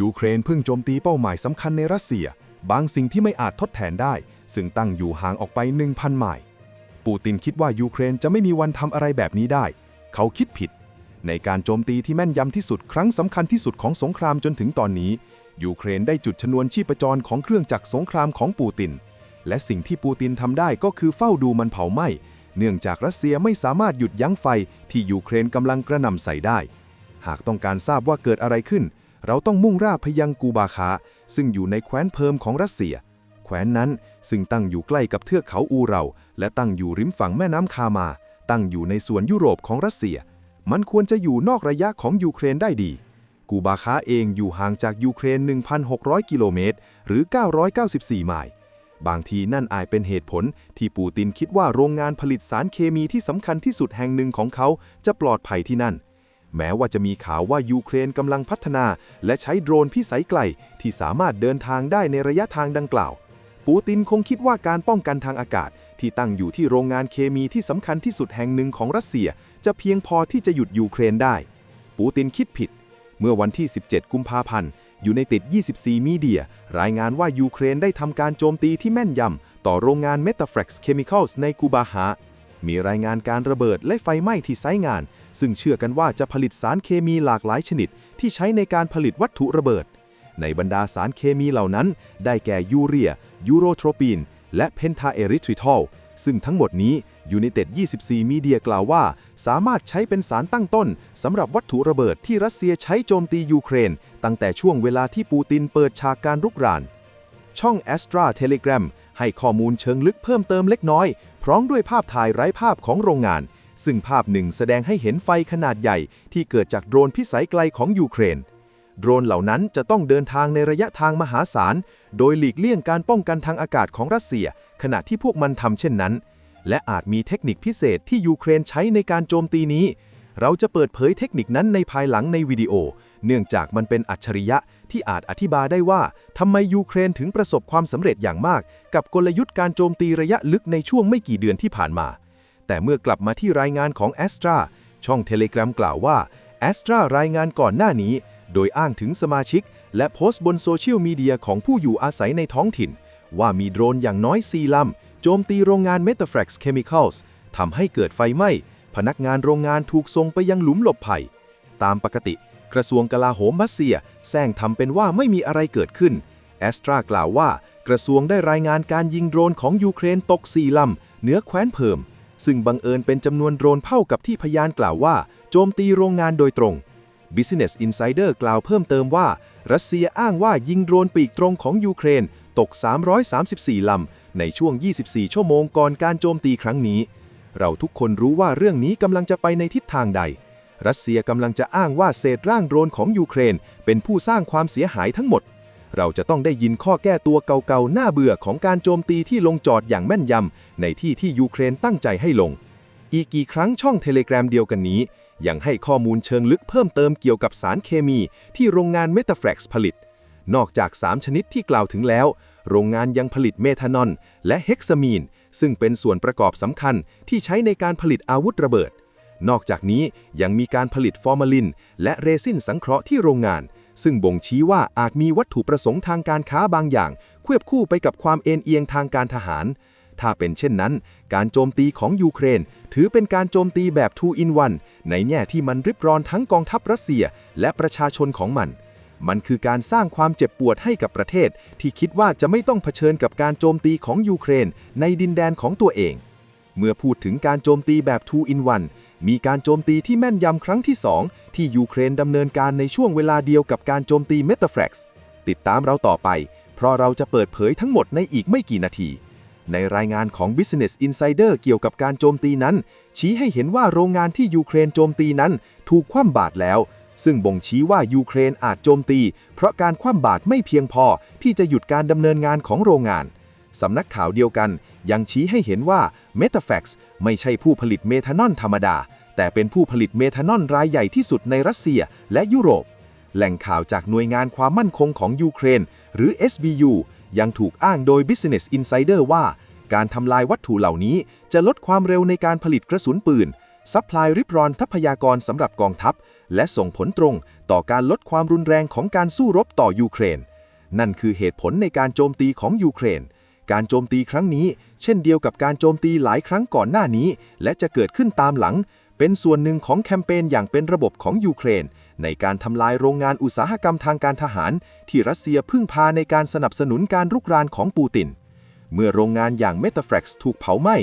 ยูเครนเพิ่งโจมตีเป้าหมายสำคัญในรัสเซีย บางสิ่งที่ไม่อาจทดแทนได้ ซึ่งตั้งอยู่ห่างออกไป 1,000 ไมล์ปูตินคิดว่ายูเครนจะไม่มีวันทำอะไรแบบนี้ได้ เขาคิดผิด ในการโจมตีที่แม่นยำที่สุดครั้งสำคัญที่สุดของสงครามจนถึงตอนนี้ ยูเครนได้จุดชนวนชีพจรของเครื่องจักรสงครามของปูติน และสิ่งที่ปูตินทำได้ก็คือเฝ้าดูมันเผาไหม้เนื่องจากรัสเซียไม่สามารถหยุดยั้งไฟที่ยูเครนกำลังกระหน่ำใส่ได้ หากต้องการทราบว่าเกิดอะไรขึ้น เราต้องมุ่งราไปยังกูบาคาซึ่งอยู่ในแคว้นเพิร์มของรัสเซีย แคว้นนั้นซึ่งตั้งอยู่ใกล้กับเทือกเขาอูเรา และตั้งอยู่ริมฝั่งแม่น้ำคามา ตั้งอยู่ในส่วนยุโรปของรัสเซีย มันควรจะอยู่นอกระยะของยูเครนได้ดี กูบาคาเองอยู่ห่างจากยูเครน 1,600 กิโลเมตร หรือ 994 ไมล์บางทีนั่นอาจเป็นเหตุผลที่ปูตินคิดว่าโรงงานผลิตสารเคมีที่สำคัญที่สุดแห่งหนึ่งของเขาจะปลอดภัยที่นั่น แม้ว่าจะมีข่าวว่ายูเครนกำลังพัฒนา และใช้โดรนพิสัยไกล ที่สามารถเดินทางได้ในระยะทางดังกล่าว ปูตินคงคิดว่าการป้องกันทางอากาศ ที่ตั้งอยู่ที่โรงงานเคมีที่สำคัญที่สุดแห่งหนึ่งของรัสเซีย จะเพียงพอที่จะหยุดยูเครนได้ ปูตินคิดผิด เมื่อวันที่ 17 กุมภาพันธ์อยู่ในติด 24 มีเดีย รายงานว่ายูเครนได้ทำการโจมตีที่แม่นยำต่อโรงงาน Metaflex Chemicals ในกูบาฮามีรายงานการระเบิดและไฟไหม้ที่ไซต์งาน ซึ่งเชื่อกันว่าจะผลิตสารเคมีหลากหลายชนิด ที่ใช้ในการผลิตวัตถุระเบิด ในบรรดาสารเคมีเหล่านั้น ได้แก่ยูเรีย ยูโรโทรปีน และเพนทาเอริทริทอลซึ่งทั้งหมดนี้ยูนิเต็ด24มีเดียกล่าวว่า สามารถใช้เป็นสารตั้งต้นสำหรับวัตถุระเบิดที่รัสเซียใช้โจมตียูเครน ตั้งแต่ช่วงเวลาที่ปูตินเปิดฉากการรุกราน ช่อง Astra Telegram ให้ข้อมูลเชิงลึกเพิ่มเติมเล็กน้อย พร้อมด้วยภาพถ่ายไร้ภาพของโรงงาน ซึ่งภาพหนึ่งแสดงให้เห็นไฟขนาดใหญ่ที่เกิดจากโดรนพิสัยไกลของยูเครน โดรนเหล่านั้นจะต้องเดินทางในระยะทางมหาศาล โดยหลีกเลี่ยงการป้องกันทางอากาศของรัสเซีย ขณะที่พวกมันทำเช่นนั้น และอาจมีเทคนิคพิเศษที่ยูเครนใช้ในการโจมตีนี้ เราจะเปิดเผยเทคนิคนั้นในภายหลังในวิดีโอ เนื่องจากมันเป็นอัจฉริยะที่อาจอธิบายได้ว่าทำไมยูเครนถึงประสบความสำเร็จอย่างมาก กับกลยุทธ์การโจมตีระยะลึกในช่วงไม่กี่เดือนที่ผ่านมา แต่เมื่อกลับมาที่รายงานของ a s t r a ช่องเทเล gram กล่าวว่า a s t r a รายงานก่อนหน้านี้ โดยอ้างถึงสมาชิก และโพสต์บนโซเชียลมีเดียของผู้อยู่อาศัยในท้องถิ่น ว่ามีโดรนอย่างน้อย4ลำ โจมตีโรงงาน Metaflex Chemicals ทำให้เกิดไฟไหม้ พนักงานโรงงานถูกส่งไปยังหลุมหลบภัย ตามปกติ กระทรวงกลาโหมรัสเซียแซงทำเป็นว่าไม่มีอะไรเกิดขึ้นแอสตรากล่าวว่า กระทรวงได้รายงานการยิงโดรนของยูเครนตก4ลำเหนือแคว้นเพิ่ม ซึ่งบังเอิญเป็นจำนวนโดรนเท่ากับที่พยานกล่าวว่า โจมตีโรงงานโดยตรง Business Insider กล่าวเพิ่มเติมว่า รัสเซียอ้างว่ายิงโดรนปีกตรงของยูเครน ตก 334 ลำ ในช่วง 24 ชั่วโมงก่อนการโจมตีครั้งนี้ เราทุกคนรู้ว่าเรื่องนี้กำลังจะไปในทิศทางใด รัสเซียกำลังจะอ้างว่าเศษร่างโดรนของยูเครน เป็นผู้สร้างความเสียหายทั้งหมด เราจะต้องได้ยินข้อแก้ตัวเก่าๆหน้าเบื่อของการโจมตีที่ลงจอดอย่างแม่นยำ ในที่ที่ยูเครนตั้งใจให้ลง อีกกี่ครั้งช่องเทเล gram เดียวกันนี้ ยังให้ข้อมูลเชิงลึกเพิ่มเติมเกี่ยวกับสารเคมี ที่โรงงานเมตาแฟกซ์ผลิต นอกจาก 3 ชนิดที่กล่าวถึงแล้ว โรงงานยังผลิตเมทานอลและเฮกซามีน ซึ่งเป็นส่วนประกอบสำคัญที่ใช้ในการผลิตอาวุธระเบิดนอกจากนี้ยังมีการผลิตฟอร์มาลิน และเรซินสังเคราะห์ที่โรงงาน ซึ่งบ่งชี้ว่าอาจมีวัตถุประสงค์ทางการค้าบางอย่าง ควบคู่ไปกับความเอ็นเอียงทางการทหาร ถ้าเป็นเช่นนั้น การโจมตีของยูเครน ถือเป็นการโจมตีแบบ2 in 1ในแง่ที่มันริบรอนทั้งกองทัพรัสเซีย และประชาชนของมัน มันคือการสร้างความเจ็บปวดให้กับประเทศ ที่คิดว่าจะไม่ต้องเผชิญกับการโจมตีของยูเครน ในดินแดนของตัวเอง เมื่อพูดถึงการโจมตีแบบ2 in 1 มีการโจมตีที่แม่นยำครั้งที่ 2 ที่ยูเครนดำเนินการในช่วงเวลาเดียวกับการโจมตีเมตาแฟลกซ์ติดตามเราต่อไป เพราะเราจะเปิดเผยทั้งหมดในอีกไม่กี่นาที ในรายงานของ Business Insider เกี่ยวกับการโจมตีนั้น ชี้ให้เห็นว่าโรงงานที่ยูเครนโจมตีนั้น ถูกคว่ำบาตรแล้ว ซึ่งบ่งชี้ว่ายูเครนอาจโจมตี เพราะการคว่ำบาตรไม่เพียงพอที่จะหยุดการดำเนินงานของโรงงานสำนักข่าวเดียวกันยังชี้ให้เห็นว่า Metaflex ไม่ใช่ผู้ผลิตเมทานอลธรรมดา แต่เป็นผู้ผลิตเมทานอลรายใหญ่ที่สุดในรัสเซียและยุโรป แหล่งข่าวจากหน่วยงานความมั่นคงของยูเครน หรือ SBU ยังถูกอ้างโดย Business Insider ว่า การทำลายวัตถุเหล่านี้จะลดความเร็วในการผลิตกระสุนปืนซัพพลายริบรอนทรัพยากรสำหรับกองทัพ และส่งผลตรงต่อการลดความรุนแรงของการสู้รบต่อยูเครน นั่นคือเหตุผลในการโจมตีของยูเครน การโจมตีครั้งนี้ เช่นเดียวกับการโจมตีหลายครั้งก่อนหน้านี้ และจะเกิดขึ้นตามหลัง เป็นส่วนหนึ่งของแคมเปญอย่างเป็นระบบของยูเครน ในการทำลายโรงงานอุตสาหกรรมทางการทหาร ที่รัสเซียพึ่งพาในการสนับสนุนการรุกรานของปูติน เมื่อโรงงานอย่างเมตาแฟร็กซ์ถูกเผาไหม้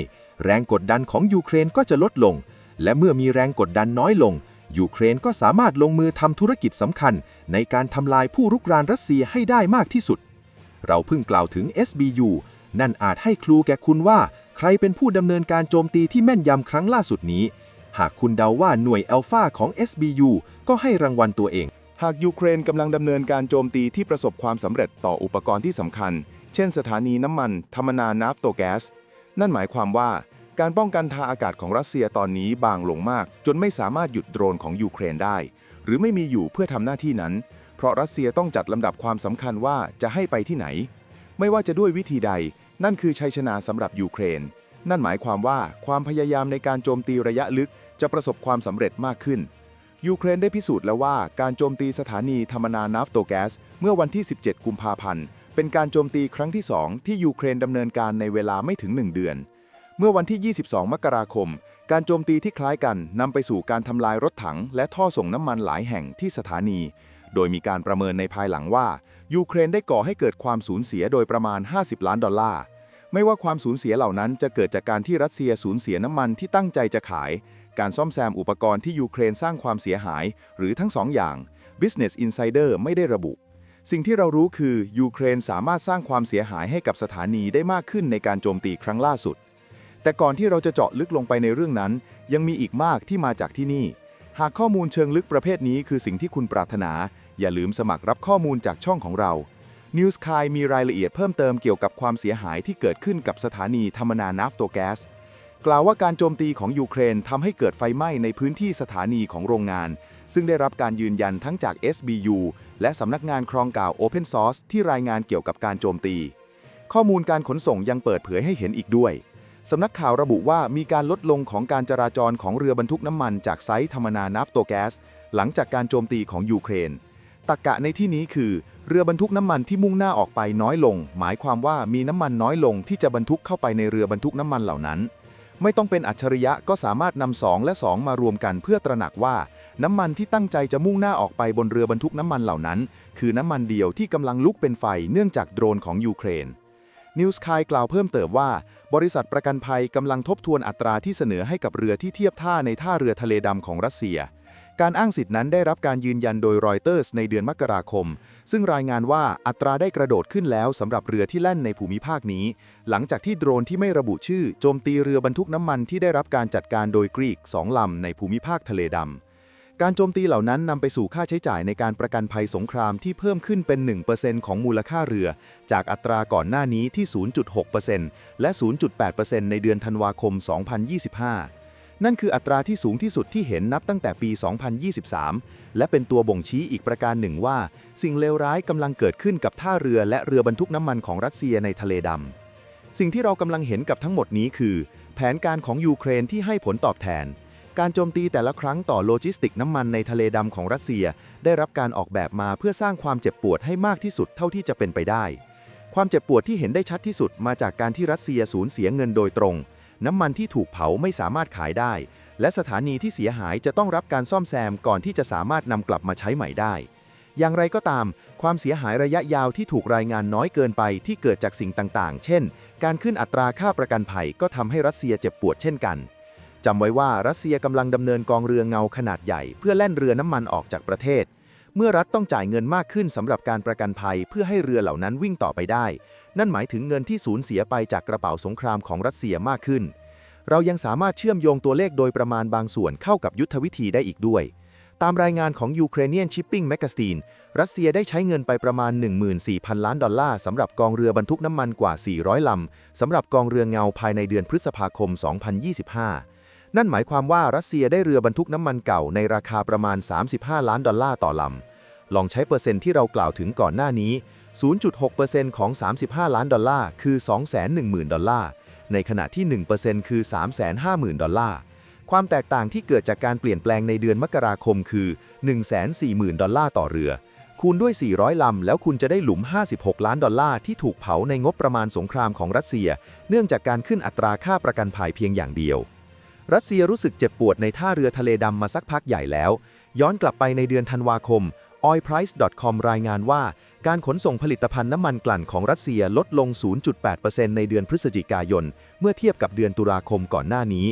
แรงกดดันของยูเครนก็จะลดลง และเมื่อมีแรงกดดันน้อยลง ยูเครนก็สามารถลงมือทำธุรกิจสำคัญ ในการทำลายผู้รุกรานรัสเซียให้ได้มากที่สุด เราเพิ่งกล่าวถึง SBU นั่นอาจให้ครูแก่คุณว่า ใครเป็นผู้ดำเนินการโจมตีที่แม่นยำครั้งล่าสุดนี้ หากคุณเดาว่าหน่วยอัลฟาของ SBU ก็ให้รางวัลตัวเอง หากยูเครนกำลังดำเนินการโจมตีที่ประสบความสำเร็จต่ออุปกรณ์ที่สำคัญ เช่นสถานีน้ำมันธรรมนานาฟโตแกส นั่นหมายความว่าการป้องกันทางอากาศของรัสเซียตอนนี้บางลงมาก จนไม่สามารถหยุดโดรนของยูเครนได้ หรือไม่มีอยู่เพื่อทำหน้าที่นั้น เพราะรัสเซียต้องจัดลำดับความสำคัญว่าจะให้ไปที่ไหน ไม่ว่าจะด้วยวิธีใด นั่นคือชัยชนะสำหรับยูเครน นั่นหมายความว่าความพยายามในการโจมตีระยะลึกจะประสบความสำเร็จมากขึ้น ยูเครนได้พิสูจน์แล้วว่าการโจมตีสถานีธรรมนานาฟโตแกสเมื่อวันที่ 17 กุมภาพันธ์ เป็นการโจมตีครั้งที่ 2 ที่ยูเครนดำเนินการในเวลาไม่ถึง 1 เดือน เมื่อวันที่ 22 มกราคม การโจมตีที่คล้ายกันนำไปสู่การทำลายรถถัง และท่อส่งน้ำมันหลายแห่งที่สถานี โดยมีการประเมินในภายหลังว่ายูเครนได้ก่อให้เกิดความสูญเสียโดยประมาณ 50 ล้านดอลลาร์ ไม่ว่าความสูญเสียเหล่านั้นจะเกิดจากการที่รัสเซียสูญเสียน้ำมันที่ตั้งใจจะขาย การซ่อมแซมอุปกรณ์ที่ยูเครนสร้างความเสียหาย หรือทั้งสองอย่าง Business Insider ไม่ได้ระบุ สิ่งที่เรารู้คือยูเครนสามารถสร้างความเสียหายให้กับสถานีได้มากขึ้นในการโจมตีครั้งล่าสุด แต่ก่อนที่เราจะเจาะลึกลงไปในเรื่องนั้น ยังมีอีกมากที่มาจากที่นี่ หากข้อมูลเชิงลึกประเภทนี้คือสิ่งที่คุณปรารถนา อย่าลืมสมัครรับข้อมูลจากช่องของเรา News k a i มีรายละเอียดเพิ่มเติมเกี่ยวกับความเสียหายที่เกิดขึ้นกับสถานีธรรมนานาฟโตแกสกล่าวว่าการโจมตีของยูเครนทำให้เกิดไฟไหม้ในพื้นที่สถานีของโรงงาน ซึ่งได้รับการยืนยันทั้งจาก SBU และสำนักงานครองกล่าว Open Source ที่รายงานเกี่ยวกับการโจมตี ข้อมูลการขนส่งยังเปิดเผยให้เห็นอีกด้วยสำนักข่าวระบุว่ามีการลดลงของการจราจรของเรือบรรทุกน้ำมันจากไซต์ธรรมนานาฟโตแกสหลังจากการโจมตีของยูเครน ตรกกะในที่นี้คือ เรือบรรทุกน้ำมันที่มุ่งหน้าออกไปน้อยลง หมายความว่ามีน้ำมันน้อยลงที่จะบรรทุกเข้าไปในเรือบรรทุกน้ำมันเหล่านั้น ไม่ต้องเป็นอัจฉริยะก็สามารถนำสองและ 2 มารวมกันเพื่อตระหนักว่า น้ำมันที่ตั้งใจจะมุ่งหน้าออกไปบนเรือบรรทุกน้ำมันเหล่านั้น คือน้ำมันเดียวที่กำลังลุกเป็นไฟเนื่องจากโดรนของยูเครนนิวส์คายกล่าวเพิ่มเติมว่า บริษัทประกันภัยกำลังทบทวนอัตราที่เสนอให้กับเรือที่เทียบท่าในท่าเรือทะเลดำของรัสเซีย การอ้างสิทธินั้นได้รับการยืนยันโดยรอยเตอร์สในเดือนมกราคม ซึ่งรายงานว่าอัตราได้กระโดดขึ้นแล้วสำหรับเรือที่แล่นในภูมิภาคนี้ หลังจากที่โดรนที่ไม่ระบุชื่อโจมตีเรือบรรทุกน้ำมันที่ได้รับการจัดการโดยกรีกสองลำในภูมิภาคทะเลดำ การโจมตีเหล่านั้นนำไปสู่ค่าใช้จ่ายในการประกันภัยสงครามที่เพิ่มขึ้นเป็น 1%ของมูลค่าเรือ จากอัตราก่อนหน้านี้ที่ 0.6%และ 0.8%ในเดือนธันวาคม 2025 นั่นคืออัตราที่สูงที่สุดที่เห็นนับตั้งแต่ปี 2023 และเป็นตัวบ่งชี้อีกประการหนึ่งว่า สิ่งเลวร้ายกำลังเกิดขึ้นกับท่าเรือและเรือบรรทุกน้ำมันของรัสเซียในทะเลดำ สิ่งที่เรากำลังเห็นกับทั้งหมดนี้คือ แผนการของยูเครนที่ให้ผลตอบแทน การโจมตีแต่ละครั้งต่อโลจิสติกน้ำมันในทะเลดำของรัสเซีย ได้รับการออกแบบมาเพื่อสร้างความเจ็บปวดให้มากที่สุดเท่าที่จะเป็นไปได้ ความเจ็บปวดที่เห็นได้ชัดที่สุดมาจากการที่รัสเซียสูญเสียเงินโดยตรง น้ำมันที่ถูกเผาไม่สามารถขายได้ และสถานีที่เสียหายจะต้องรับการซ่อมแซมก่อนที่จะสามารถนำกลับมาใช้ใหม่ได้ อย่างไรก็ตาม ความเสียหายระยะยาวที่ถูกรายงานน้อยเกินไปที่เกิดจากสิ่งต่างๆ เช่น การขึ้นอัตราค่าประกันภัยก็ทำให้รัสเซียเจ็บปวดเช่นกันจำไว้ว่ารัสเซียกำลังดำเนินกองเรือเงาขนาดใหญ่ เพื่อแล่นเรือน้ำมันออกจากประเทศ เมื่อรัฐต้องจ่ายเงินมากขึ้นสำหรับการประกันภัยเพื่อให้เรือเหล่านั้นวิ่งต่อไปได้ นั่นหมายถึงเงินที่สูญเสียไปจากกระเป๋าสงครามของรัสเซียมากขึ้น เรายังสามารถเชื่อมโยงตัวเลขโดยประมาณบางส่วนเข้ากับยุทธวิธีได้อีกด้วย ตามรายงานของ Ukrainian Shipping Magazine รัสเซียได้ใช้เงินไปประมาณ 14,000 ล้านดอลลาร์สำหรับกองเรือบรรทุกน้ำมันกว่า 400 ลำสำหรับกองเรือเงาภายในเดือนพฤษภาคม 2025 นั่นหมายความว่ารัสเซียได้เรือบรรทุกน้ำมันเก่าในราคาประมาณ 35 ล้านดอลลาร์ต่อลำ ลองใช้เปอร์เซ็นต์ที่เรากล่าวถึงก่อนหน้านี้ 0.6%ของ 35 ล้านดอลลาร์ คือ 210,000 ดอลลาร์ ในขณะที่ 1%คือ 350,000 ดอลลาร์ ความแตกต่างที่เกิดจากการเปลี่ยนแปลงในเดือนมกราคมคือ 140,000 ดอลลาร์ต่อเรือ คูณด้วย 400 ลำ แล้วคุณจะได้หลุม 56 ล้านดอลลาร์ที่ถูกเผาในงบประมาณสงครามของรัสเซีย เนื่องจากการขึ้นอัตราค่าประกันภัยเพียงอย่างเดียว รัสเซียรู้สึกเจ็บปวดในท่าเรือทะเลดำมาสักพักใหญ่แล้ว ย้อนกลับไปในเดือนธันวาคม oilprice.com รายงานว่า การขนส่งผลิตภัณฑ์น้ำมันกลั่นของรัสเซียลดลง 0.8%ในเดือนพฤศจิกายน เมื่อเทียบกับเดือนตุลาคมก่อนหน้านี้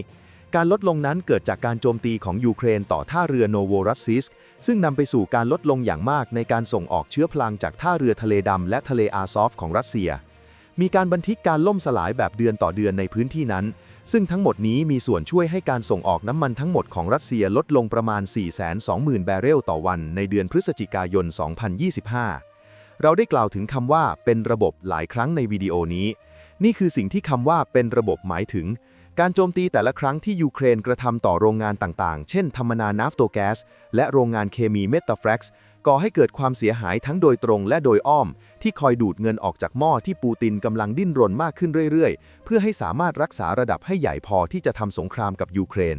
การลดลงนั้นเกิดจากการโจมตีของยูเครนต่อท่าเรือโนโวรัสซิสซึ่งนำไปสู่การลดลงอย่างมากในการส่งออกเชื้อพลิงจากท่าเรือทะเลดำและทะเลอาซอฟของรัสเซีย มีการบันทึกการล่มสลายแบบเดือนต่อเดือนในพื้นที่นั้น ซึ่งทั้งหมดนี้มีส่วนช่วยให้การส่งออกน้ำมันทั้งหมดของรัสเซียลดลงประมาณ 420,000 แบเรลต่อวันในเดือนพฤศจิกายน 2025 เราได้กล่าวถึงคำว่าเป็นระบบหลายครั้งในวิดีโอนี้ นี่คือสิ่งที่คำว่าเป็นระบบหมายถึง การโจมตีแต่ละครั้งที่ยูเครนกระทำต่อโรงงานต่างๆ เช่นธรรมนานาฟโตแกสและโรงงานเคมีเมตาแฟร็กซ์ก่อให้เกิดความเสียหายทั้งโดยตรงและโดยอ้อม ที่คอยดูดเงินออกจากหม้อที่ปูตินกำลังดิ้นรนมากขึ้นเรื่อยๆ เพื่อให้สามารถรักษาระดับให้ใหญ่พอที่จะทำสงครามกับยูเครน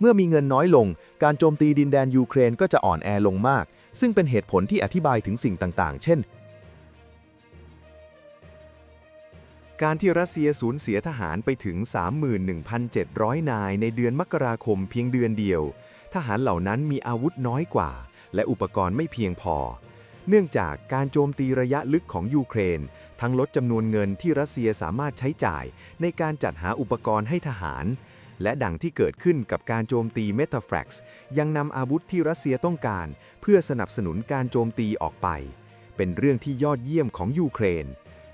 เมื่อมีเงินน้อยลง การโจมตีดินแดนยูเครนก็จะอ่อนแอลงมาก ซึ่งเป็นเหตุผลที่อธิบายถึงสิ่งต่างๆ เช่น การที่รัสเซียสูญเสียทหารไปถึง 31,700 นายในเดือนมกราคมเพียงเดือนเดียว ทหารเหล่านั้นมีอาวุธน้อยกว่า และอุปกรณ์ไม่เพียงพอ เนื่องจากการโจมตีระยะลึกของยูเครน ทั้งลดจำนวนเงินที่รัสเซียสามารถใช้จ่ายในการจัดหาอุปกรณ์ให้ทหาร และดังที่เกิดขึ้นกับการโจมตีเมตาแฟรกซ์ยังนำอาวุธที่รัสเซียต้องการ เพื่อสนับสนุนการโจมตีออกไป เป็นเรื่องที่ยอดเยี่ยมของยูเครน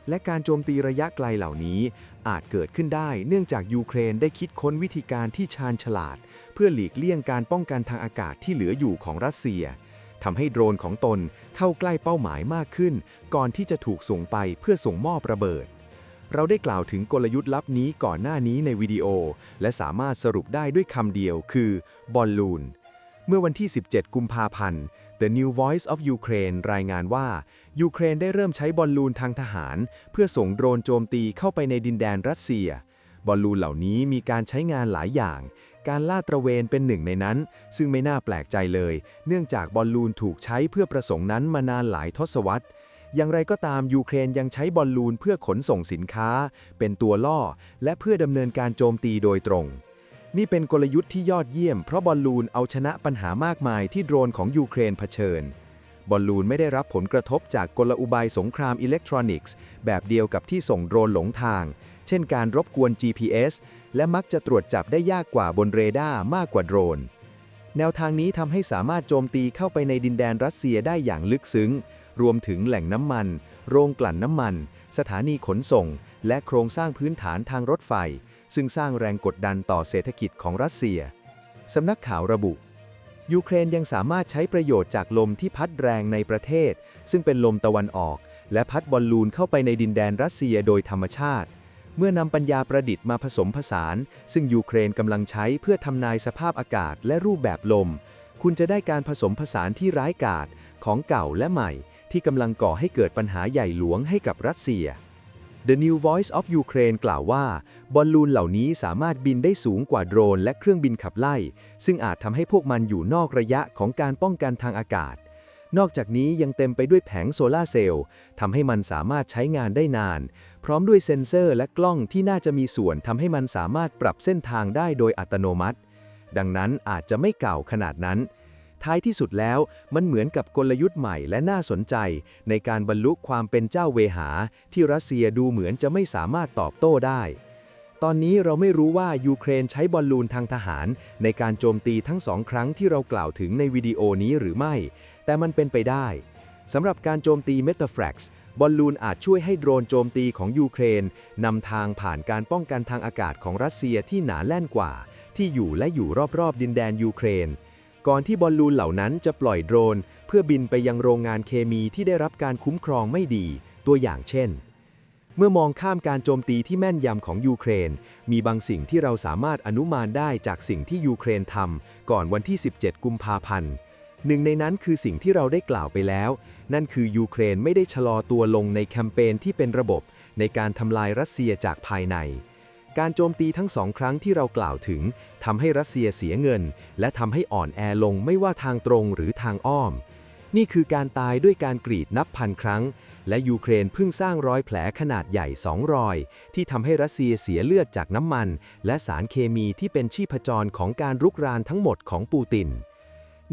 และการโจมตีระยะไกลเหล่านี้ อาจเกิดขึ้นได้เนื่องจากยูเครนได้คิดค้นวิธีการที่ชาญฉลาด เพื่อหลีกเลี่ยงการป้องกันทางอากาศที่เหลืออยู่ของรัสเซีย ทำให้โดรนของตนเข้าใกล้เป้าหมายมากขึ้น ก่อนที่จะถูกส่งไปเพื่อส่งมอบระเบิด เราได้กล่าวถึงกลยุทธ์ลับนี้ก่อนหน้านี้ในวิดีโอ และสามารถสรุปได้ด้วยคำเดียวคือบอลลูน เมื่อวันที่ 17 กุมภาพันธ์ The New Voice of Ukraine รายงานว่า ยูเครนได้เริ่มใช้บอลลูนทางทหาร เพื่อส่งโดรนโจมตีเข้าไปในดินแดนรัสเซีย บอลลูนเหล่านี้มีการใช้งานหลายอย่าง การลาดตระเวนเป็นหนึ่งในนั้น ซึ่งไม่น่าแปลกใจเลย เนื่องจากบอลลูนถูกใช้เพื่อประสงค์นั้นมานานหลายทศวรรษอย่างไรก็ตามยูเครนยังใช้บอลลูนเพื่อขนส่งสินค้า เป็นตัวล่อ และเพื่อดำเนินการโจมตีโดยตรง นี่เป็นกลยุทธ์ที่ยอดเยี่ยมเพราะบอลลูนเอาชนะปัญหามากมายที่โดรนของยูเครนเผชิญ บอลลูนไม่ได้รับผลกระทบจากกลอุบายสงครามอิเล็กทรอนิกส์ แบบเดียวกับที่ส่งโดรนหลงทาง เช่นการรบกวน GPS และมักจะตรวจจับได้ยากกว่าบนเรดาร์มากกว่าโดรน แนวทางนี้ทำให้สามารถโจมตีเข้าไปในดินแดนรัสเซียได้อย่างลึกซึ้ง รวมถึงแหล่งน้ำมัน โรงกลั่นน้ำมัน สถานีขนส่ง และโครงสร้างพื้นฐานทางรถไฟ ซึ่งสร้างแรงกดดันต่อเศรษฐกิจของรัสเซียสำนักข่าวระบุ ยูเครนยังสามารถใช้ประโยชน์จากลมที่พัดแรงในประเทศ ซึ่งเป็นลมตะวันออก และพัดบอลลูนเข้าไปในดินแดนรัสเซียโดยธรรมชาติ เมื่อนำปัญญาประดิษฐ์มาผสมผสาน ซึ่งยูเครนกำลังใช้เพื่อทำนายสภาพอากาศและรูปแบบลม คุณจะได้การผสมผสานที่ร้ายกาจของเก่าและใหม่ ที่กำลังก่อให้เกิดปัญหาใหญ่หลวงให้กับรัสเซีย The New Voice of Ukraine กล่าวว่า บอลลูนเหล่านี้สามารถบินได้สูงกว่าโดรนและเครื่องบินขับไล่ ซึ่งอาจทำให้พวกมันอยู่นอกระยะของการป้องกันทางอากาศ นอกจากนี้ยังเต็มไปด้วยแผงโซลาร์เซลล์ทำให้มันสามารถใช้งานได้นาน พร้อมด้วยเซ็นเซอร์และกล้องที่น่าจะมีส่วนทำให้มันสามารถปรับเส้นทางได้โดยอัตโนมัติ ดังนั้นอาจจะไม่เก่าขนาดนั้น ท้ายที่สุดแล้วมันเหมือนกับกลยุทธ์ใหม่และน่าสนใจ ในการบรรลุความเป็นเจ้าเวหา ที่รัสเซียดูเหมือนจะไม่สามารถตอบโต้ได้ ตอนนี้เราไม่รู้ว่ายูเครนใช้บอลลูนทางทหาร ในการโจมตีทั้งสองครั้งที่เรากล่าวถึงในวิดีโอนี้หรือไม่ แต่มันเป็นไปได้สำหรับการโจมตีเมตาแฟร็กซ์บอลลูนอาจช่วยให้โดรนโจมตีของยูเครนนำทางผ่านการป้องกันทางอากาศของรัสเซียที่หนาแน่นกว่า ที่อยู่และอยู่รอบๆดินแดนยูเครน ก่อนที่บอลลูนเหล่านั้นจะปล่อยโดรน เพื่อบินไปยังโรงงานเคมีที่ได้รับการคุ้มครองไม่ดี ตัวอย่างเช่น เมื่อมองข้ามการโจมตีที่แม่นยำของยูเครน มีบางสิ่งที่เราสามารถอนุมานได้จากสิ่งที่ยูเครนทำก่อนวันที่ 17 กุมภาพันธ์หนึ่งในนั้นคือสิ่งที่เราได้กล่าวไปแล้ว นั่นคือยูเครนไม่ได้ชะลอตัวลงในแคมเปญที่เป็นระบบ ในการทำลายรัสเซียจากภายใน การโจมตีทั้งสองครั้งที่เรากล่าวถึงทำให้รัสเซียเสียเงิน และทำให้อ่อนแอลงไม่ว่าทางตรงหรือทางอ้อม นี่คือการตายด้วยการกรีดนับพันครั้ง และยูเครนเพิ่งสร้างรอยแผลขนาดใหญ่สองรอย ที่ทำให้รัสเซียเสียเลือดจากน้ำมัน และสารเคมีที่เป็นชีพจรของการรุกรานทั้งหมดของปูติน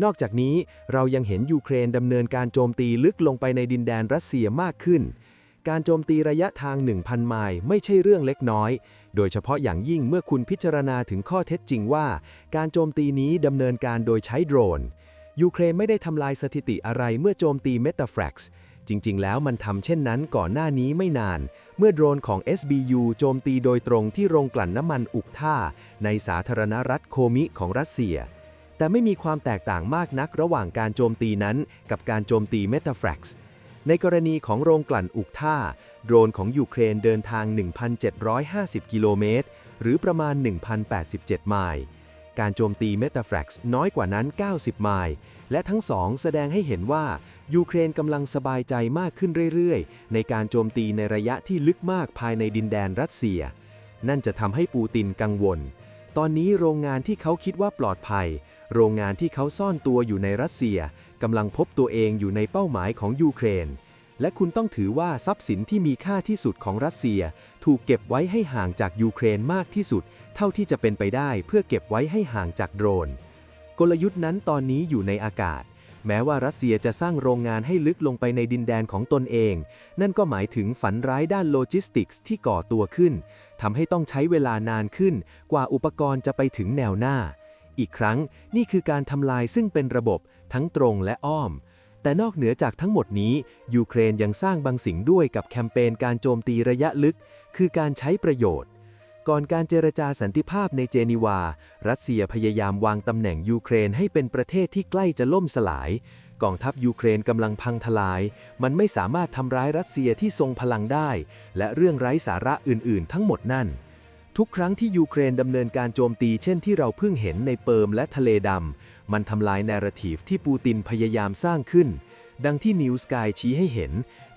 นอกจากนี้เรายังเห็นยูเครนดำเนินการโจมตีลึกลงไปในดินแดนรัสเซียมากขึ้น การโจมตีระยะทาง 1,000 ไมล์ไม่ใช่เรื่องเล็กน้อย โดยเฉพาะอย่างยิ่งเมื่อคุณพิจารณาถึงข้อเท็จจริงว่า การโจมตีนี้ดำเนินการโดยใช้โดรน ยูเครนไม่ได้ทำลายสถิติอะไรเมื่อโจมตีเมตาแฟร็กซ์จริง ๆ แล้วมันทำเช่นนั้นก่อนหน้านี้ไม่นาน เมื่อโดรนของ SBU โจมตีโดยตรงที่โรงกลั่นน้ำมันอุกท่า ในสาธารณรัฐโคมิของรัสเซีย แต่ไม่มีความแตกต่างมากนักระหว่างการโจมตีนั้น กับการโจมตีเมตาแฟร็กซ์ในกรณีของโรงกลั่นอุกท่า โดรนของยูเครนเดินทาง 1,750 กิโลเมตร หรือประมาณ 1,087 ไมล์ การโจมตีเมตาแฟร็กซ์น้อยกว่านั้น 90 ไมล์ และทั้งสองแสดงให้เห็นว่า ยูเครนกำลังสบายใจมากขึ้นเรื่อยๆ ในการโจมตีในระยะที่ลึกมากภายในดินแดนรัสเซีย นั่นจะทำให้ปูตินกังวล ตอนนี้โรงงานที่เขาคิดว่าปลอดภัย โรงงานที่เขาซ่อนตัวอยู่ในรัสเซียกำลังพบตัวเองอยู่ในเป้าหมายของยูเครน และคุณต้องถือว่าทรัพย์สินที่มีค่าที่สุดของรัสเซีย ถูกเก็บไว้ให้ห่างจากยูเครนมากที่สุด เท่าที่จะเป็นไปได้เพื่อเก็บไว้ให้ห่างจากโดรน กลยุทธ์นั้นตอนนี้อยู่ในอากาศ แม้ว่ารัสเซียจะสร้างโรงงานให้ลึกลงไปในดินแดนของตนเอง นั่นก็หมายถึงฝันร้ายด้านโลจิสติกส์ที่ก่อตัวขึ้นทำให้ต้องใช้เวลานานขึ้น กว่าอุปกรณ์จะไปถึงแนวหน้า อีกครั้งนี่คือการทำลายซึ่งเป็นระบบทั้งตรงและอ้อม แต่นอกเหนือจากทั้งหมดนี้ ยูเครนยังสร้างบางสิ่งด้วยกับแคมเปญการโจมตีระยะลึก คือการใช้ประโยชน์ ก่อนการเจรจาสันติภาพในเจนีวา รัสเซียพยายามวางตำแหน่งยูเครนให้เป็นประเทศที่ใกล้จะล่มสลาย กองทัพยูเครนกำลังพังทลาย มันไม่สามารถทำร้ายรัสเซียที่ทรงพลังได้ และเรื่องไร้สาระอื่น ๆ ทั้งหมดนั่น ทุกครั้งที่ยูเครนดำเนินการโจมตีเช่นที่เราเพิ่งเห็นในเปิร์มและทะเลดำ มันทำลายแนราทีฟที่ปูตินพยายามสร้างขึ้น ดังที่นิวสกายชี้ให้เห็น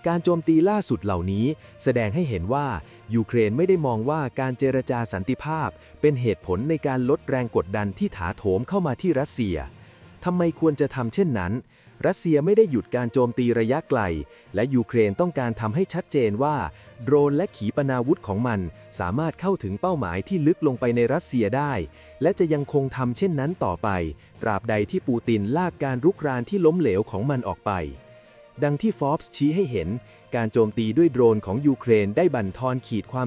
การโจมตีล่าสุดเหล่านี้ แสดงให้เห็นว่ายูเครนไม่ได้มองว่าการเจรจาสันติภาพ เป็นเหตุผลในการลดแรงกดดันที่ถาโถมเข้ามาที่รัสเซียทำไมควรจะทำเช่นนั้น รัสเซียไม่ได้หยุดการโจมตีระยะไกล และยูเครนต้องการทำให้ชัดเจนว่า โดรนและขีปนาวุธของมัน สามารถเข้าถึงเป้าหมายที่ลึกลงไปในรัสเซียได้ และจะยังคงทำเช่นนั้นต่อไป ตราบใดที่ปูตินลากการรุกรานที่ล้มเหลวของมันออกไป ดังที่ฟอบส์ชี้ให้เห็น การโจมตีด้วยโดรนของยูเครนได้บั่นทอนขีดความ